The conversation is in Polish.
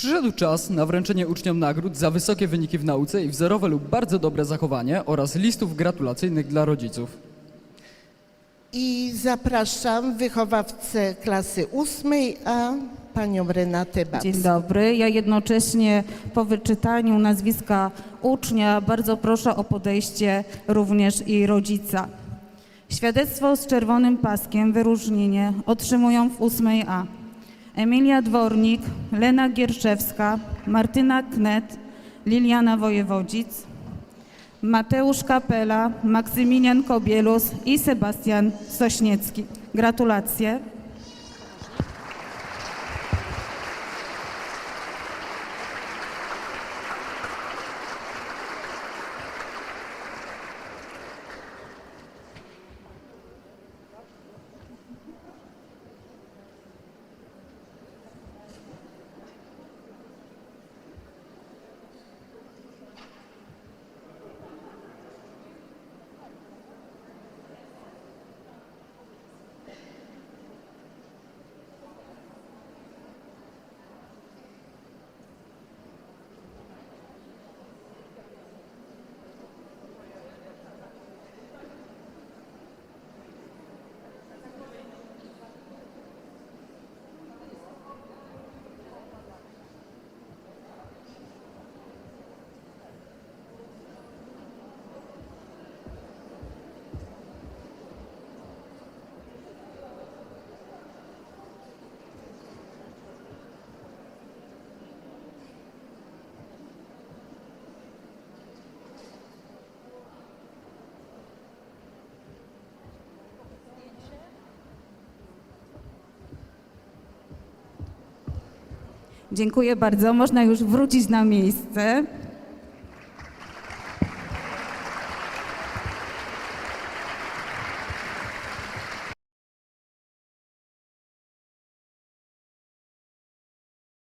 Przyszedł czas na wręczenie uczniom nagród za wysokie wyniki w nauce i wzorowe lub bardzo dobre zachowanie oraz listów gratulacyjnych dla rodziców. I zapraszam wychowawcę klasy ósmej A, panią Renatę Babs. Dzień dobry. Ja jednocześnie po wyczytaniu nazwiska ucznia bardzo proszę o podejście również i rodzica. Świadectwo z czerwonym paskiem, wyróżnienie otrzymują w 8A. Emilia Dwornik, Lena Gierszewska, Martyna Knet, Liliana Wojewodzic, Mateusz Kapela, Maksymilian Kobielus i Sebastian Sośniecki. Gratulacje. Dziękuję bardzo. Można już wrócić na miejsce.